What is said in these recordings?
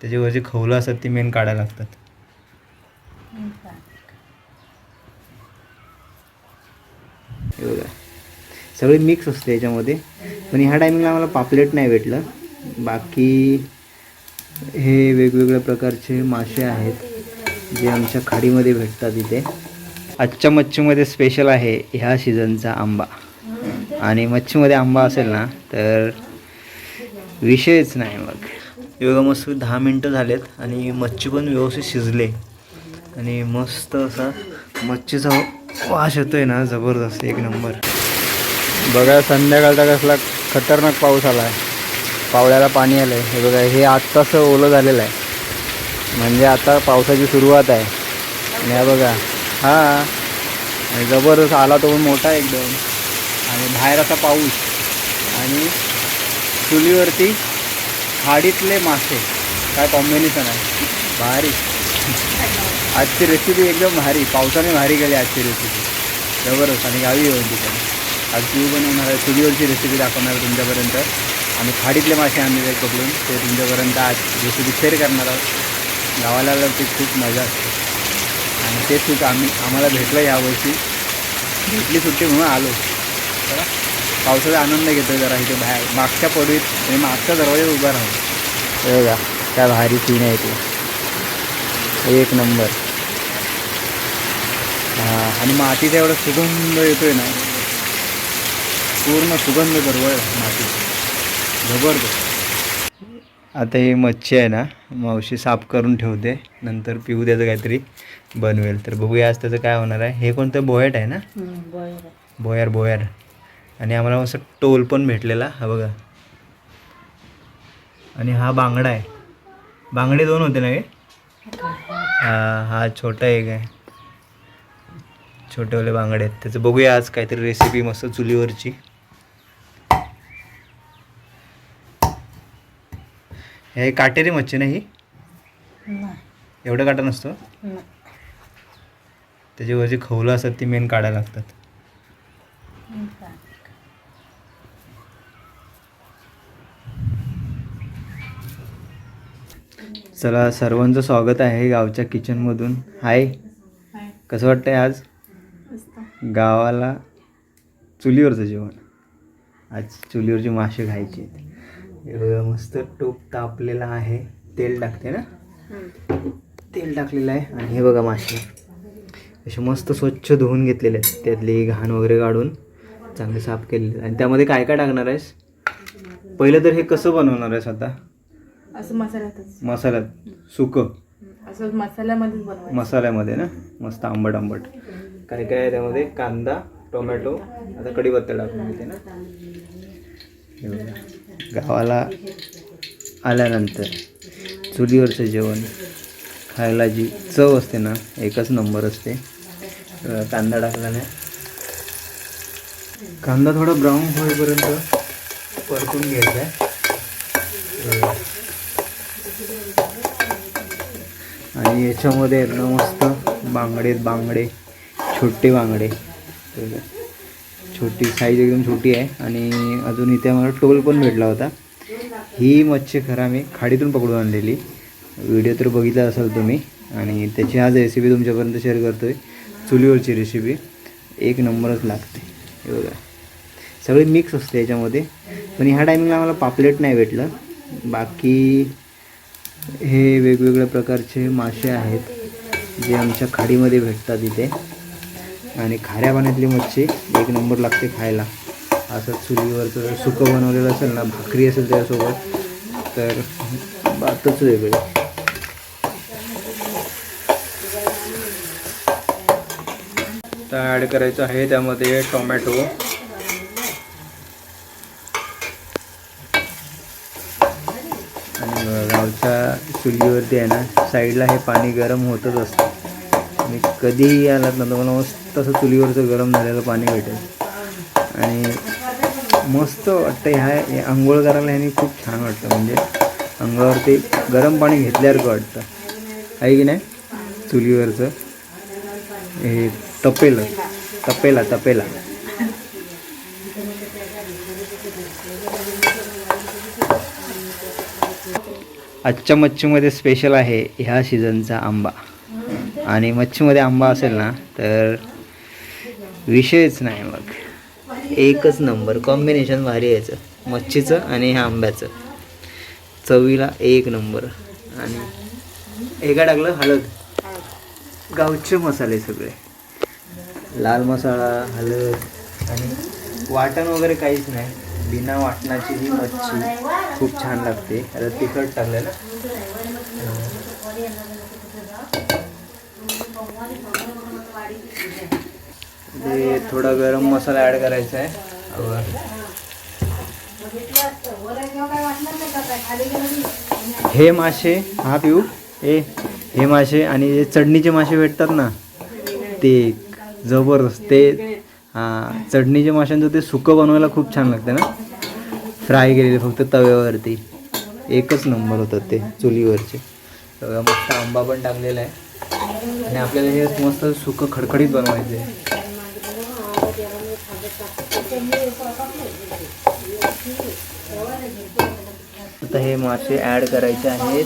त्याच्यावर जे खवलं असतात ते मेन काढायला लागतात. एवढं सगळे मिक्स असते याच्यामध्ये. पण ह्या टायमिंगला आम्हाला पापलेट नाही भेटलं. बाकी हे वेगवेगळ्या प्रकारचे मासे आहेत जे आमच्या खाडीमध्ये भेटतात इथे. आजच्या मच्छीमध्ये स्पेशल आहे ह्या सीझनचा आंबा. आणि मच्छीमध्ये आंबा असेल ना तर विषयच नाही मग. एवढं मस्त दहा मिनटं झालेत आणि मच्छी पण व्यवस्थित शिजले. आणि मस्त असा मच्छीचा वास येतोय ना जबरदस्त एक नंबर. बघा संध्याकाळचा कसला खतरनाक पाऊस आला आहे पावळ्याला पाणी आलं आहे हे बघा हे आत्तासं ओलं झालेलं आहे. म्हणजे आता पावसाची सुरुवात आहे. आणि हा बघा हां. आणि जबरदस्त आला तो पण मोठा एकदम. आणि बाहेर असा पाऊस. आणि चुलीवरती खाडीतले मासे. काय कॉम्बिनेशन आहे? भारी. आजची रेसिपी एकदम भारी. पावसाने भारी केली आजची रेसिपी जबरदस्त. आणि गावी येऊन तिकडे. आज पण येणार आहे चुलीवरची रेसिपी दाखवणार आहे तुमच्यापर्यंत. आणि खाडीतले मासे आणलेले आहेत पकडून ते तुमच्यापर्यंत आज रेसिपी शेअर करणार आहोत. गावाला आल्यावर ती खूप मजा असते. आणि ते सुद्धा आम्ही आम्हाला भेटलं यावर्षी. भेटली सुट्टी म्हणून आलो. तर पावसाचा आनंद घेतो जरा इथे बाहेर. मागच्या पडवीत म्हणजे मागच्या दरवाज्यात उभा राहून. हे बघा काय भारी सीन आहे ते एक नंबर. हां आणि मातीचा एवढा सुगंध येतोय ना. पूर्ण सुगंध दरवळ माती जबरदस्त. आता ही मच्छी आहे ना मावशी साफ करून ठेवते. नंतर पिऊ द्यायचं काहीतरी बनवेल. तर बघूया आज त्याचं काय होणार आहे. हे कोणतं बोयट आहे ना? बोयार बोयार. आणि आम्हाला असं टोल पण भेटलेला हा बघा. आणि हा बांगडा आहे. बांगडे दोन होते ना हे हा हा छोटा एक आहे. छोटेवाले बांगडे आहेत. त्याचं बघूया आज काहीतरी रेसिपी मस्त चुलीवरची. हे काटेरी मच्छी ना ही? एवढं काटा नसतो? त्याच्यावर जी खवलं असतात ती मेन काढायला लागतात. चला सर्वांचं स्वागत आहे गावच्या किचनमधून. हाय. कसं वाटतंय आज? गावाला चुलीवरचं जेवण. आज चुलीवरची मासे खायचे बघा मस्त टोप तापलेला आहे. तेल टाकते ना? तेल टाकलेलं आहे. आणि हे बघा मासे. असे मस्त स्वच्छ धुवून घेतलेले आहेत. त्यातली घाण वगैरे काढून. चांगले साफ केलेले आणि त्यामध्ये काय काय टाकणार आहेस? पहिलं तर हे कसं बनवणार आहेस आता? असं मसाल्यातच. मसाल्यात. सुकं. असं मसाल्यामध्येच बनवायचं. मसाल्यामध्ये ना? मस्त आंबट आंबट. काय काय आहे त्यामध्ये? कांदा टोमॅटो. आता कढीपत्ता टाकून घेते ना. हे बघा. गावाला आल्यानंतर चुलीवरचं जेवण खायला जी चव असते ना एकच नंबर असते. अं, कांदा टाकल्याने कांदा थोडा ब्राऊन होईपर्यंत परतून घ्यायचा आहे. आणि याच्यामध्ये एकदम ना मस्त बांगडे बांगडे छोटे बांगडे. छोटी साईज एकदम छोटी आहे. आणि अजून इथे आम्हाला टोल पण भेटला होता. ही मच्छी खरा मी खाडीतून पकडून आणलेली. व्हिडिओ तर बघितला असाल तुम्ही. आणि त्याची आज रेसिपी तुमच्यापर्यंत शेअर करतो आहे चुलीवरची रेसिपी एक नंबरच लागते. हे बघा. सगळे मिक्स असते याच्यामध्ये. पण ह्या टायमिंगला आम्हाला पापलेट नाही भेटलं. बाकी हे वेगवेगळ्या प्रकारचे मासे आहेत जे आमच्या खाडीमध्ये भेटतात इथे. आणि खाऱ्या पाण्यातली मच्छी एक नंबर लागते खायला. असं चुलीवरचं सुकं बनवलेलं असेल ना भाकरी असेल त्यासोबत तर बातच वेगळी. तर ॲड करायचं आहे त्यामध्ये टोमॅटो. गावच्या चुलीवरती आहे ना साईडला हे पाणी गरम होतच असतं. आणि कधीही आलात ना तुम्हाला मस्त असं चुलीवरचं गरम झालेलं पाणी भेटेल. आणि मस्त वाटतं ह्या हे आंघोळ करायला ह्यानी खूप छान वाटतं. म्हणजे अंगावरती गरम पाणी घेतल्यासारखं वाटतं. आहे की नाही? चुलीवरचं. हे तपेलं. तपेला तपेला. आजच्या मच्छीमध्ये स्पेशल आहे ह्या सीझनचा आंबा. आणि मच्छीमध्ये आंबा असेल ना तर विषयच नाही मग. एकच नंबर कॉम्बिनेशन भारी यायचं मच्छीचं आणि ह्या आंब्याचं. चवीला एक नंबर आणि एका टाकलं? हळद. गावचे मसाले सगळे. लाल मसाला हळद आणि वाटण वगैरे काहीच नाही. बिना वाटणाची ही मच्छी खूप छान लागते. आता तिखट टाकलेलं. ते थोडा गरम मसाला ॲड करायचा आहे. हे मासे हा पिऊ. ए हे मासे आणि जे चढणीचे मासे भेटतात ना? ते जबरदस्त ते हां चढणीचे माशांचं ते सुकं बनवायला खूप छान लागतं ना? फ्राय केलेले फक्त तव्यावरती. एकच नंबर होतात ते चुलीवरचे. तव्या मस्त आंबा पण टाकलेला आहे. आणि आपल्याला हे मस्त सुकं खडखडीत बनवायचं आहे आता हे मासे ॲड करायचे आहेत.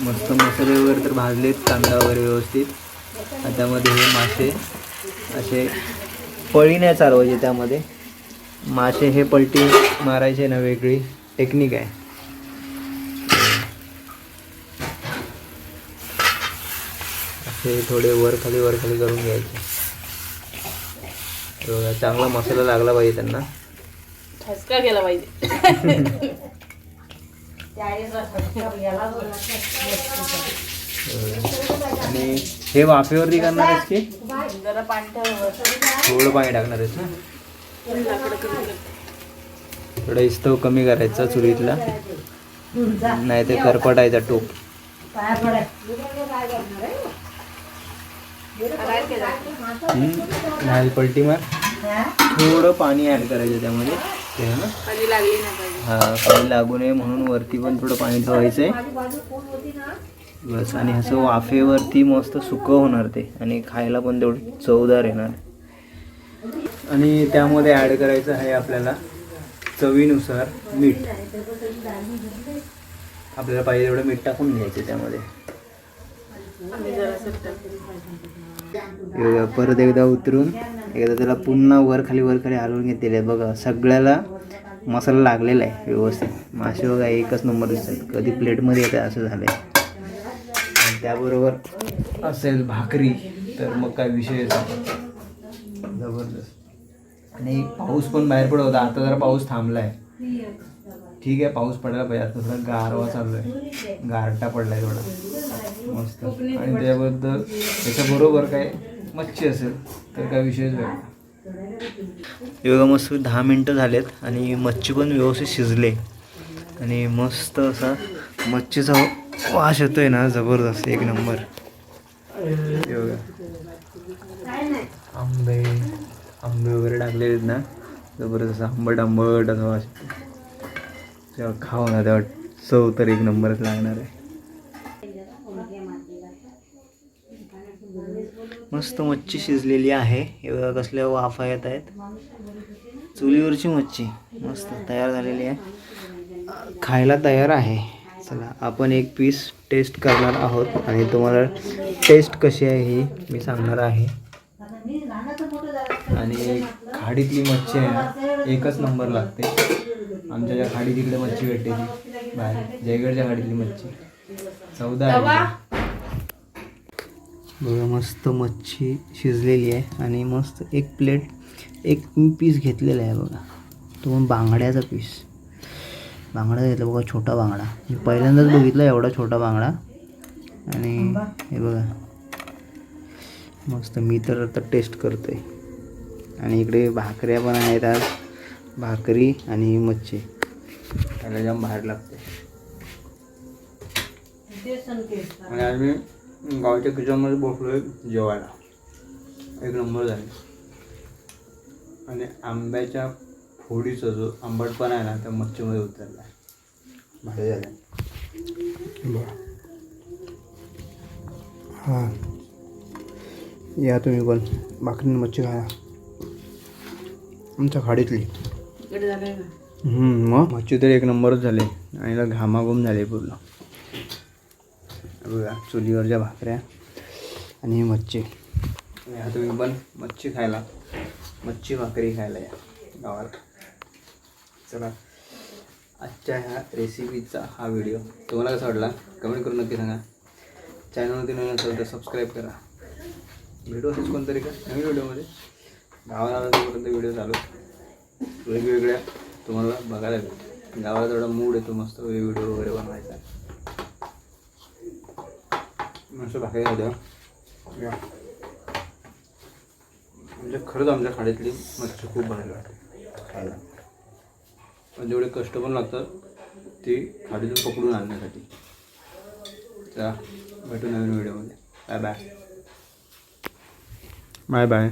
मस्त मसाले वगैरे तर भाजलेत कांदा वगैरे व्यवस्थित. आणि त्यामध्ये हे मासे असे पळी नाही चालवायचे त्यामध्ये. मासे हे पलटी मारायचे ना वेगळी टेक्निक आहे. असे थोडे वर खाली वर खाली करून घ्यायचे. चांगला मसाला लागला पाहिजे त्यांना. ठसका गेला पाहिजे. आणि हे वाफेवरती करणार आहेस की? जरा पाणी थोडं पाणी टाकणार आहेस ना थोडा इस्तव कमी करायचा चुलीतला. नाही ते करपटायचा टोप. नाही पलटी मार. थोडं पाणी ॲड करायचं त्यामध्ये. हा? पाणी लागू नये म्हणून वरती पण थोडं पाणी ठेवायचं आहे बस आणि असं वाफेवरती मस्त सुकं होणार ते आणि खायला पण तेवढं चवदार येणार. आणि त्यामध्ये ॲड करायचं आहे आपल्याला चवीनुसार मीठ. आपल्याला पाहिजे तेवढं मीठ टाकून घ्यायचं त्यामध्ये. परत एकदा उतरून एकदा त्याला पुन्हा वर खाली वर खाली हलवून घेतलेले आहे. बघा सगळ्याला मसाला लागलेला आहे व्यवस्थित. मासे बघा एकच नंबर दिसतात. कधी प्लेटमध्ये येते असं झालं आहे त्याबरोबर असेल भाकरी तर मग काय विषयच नाही जबरदस्त. आणि पाऊस पण बाहेर पडत होता. आता जरा पाऊस थांबला आहे ठीक आहे पाऊस पडायला पाहिजे. आता थोडा गारवा चालू आहे. गारटा पडलाय थोडा. मस्त. आणि त्याबद्दल त्याच्याबरोबर काय मच्छी असेल तर काय विषयच वेगळा योगा मस्त दहा मिनटं झालेत आणि मच्छी पण व्यवस्थित शिजले. आणि मस्त असा मच्छीचा वाश येतोय ना जबरदस्त एक नंबर. आंबे आंबे वगैरे टाकलेले आहेत ना. जबरदस्त आंबट आंबट असा वाश. येतो जेव्हा खाऊ ना तेव्हा चव तर एक नंबरच लागणार आहे. मस्त मच्छी शिजलेली आहे. हे बघा कसल्या वाफा येत आहेत. चुलीवरची मच्छी. मस्त तयार झालेली आहे. खायला तयार आहे. चला आपण एक पीस टेस्ट करणार आहोत आणि तुम्हाला टेस्ट कशी आहे ही मी सांगणार आहे. आणि खाडीतली मच्छी आहे ना एकच नंबर लागते. आमच्या ज्या खाडी तिकडे मच्छी भेटते ती बाहेर जयगडच्या खाडीतली मच्छी. चौदा आहे. बघा मस्त मच्छी शिजलेली आहे आणि मस्त एक प्लेट एक पीस घेतलेला आहे बघा. तो बांगड्याचा पीस बांगडा घेतला बघा छोटा बांगडा. मी पहिल्यांदाच बघितला एवढा छोटा बांगडा. आणि हे बघा. मस्त मी तर आता टेस्ट करतोय. आणि इकडे भाकऱ्या पण आहेत आज. भाकरी आणि मच्छी. त्याला जाम बाहेर लागते आणि आज मी गावच्या किचनमध्ये बसलोय जेवायला. एक नंबर झाले. आणि आंब्याच्या फोडीचा जो आंबटपणा आहे ना त्या मच्छीमध्ये उतरला आहे. भारी झालं. हां. या तुम्ही पण. भाकरी मच्छी खाया आमच्या खाडीतली. मग? मच्छी तर एक नंबरच झाले. आणि घामाघूम झाले पूर्ण. बघा चुलीवरच्या भाकऱ्या आणि मच्छी. आता तुम्ही पण मच्छी खायला. मच्छी भाकरी खायला या. गावाला चला. आजच्या ह्या रेसिपीचा हा व्हिडिओ तुम्हाला कसा वाटला? कमेंट करून नक्की सांगा. चॅनलवरती नवीन असेल तर सबस्क्राईब करा. भेटू असेच कोणतरी का? नवीन व्हिडिओमध्ये गावाला आल्यापर्यंत व्हिडिओ चालू. वेगवेगळ्या तुम्हाला बघायला भेटतो गावाला थोडा मूड येतो मस्त. व्हिडिओ वगैरे बनवायचा. मस्त भाकरी होत्या म्हणजे खरंच आमच्या खाडीतली मच्छी खूप भारी वाटते खायला. म्हणजे जेवढे कष्ट पण लागतात ती खाडीतून पकडून आणण्यासाठी. चला भेटू नवीन व्हिडिओमध्ये. Bye bye. Bye bye.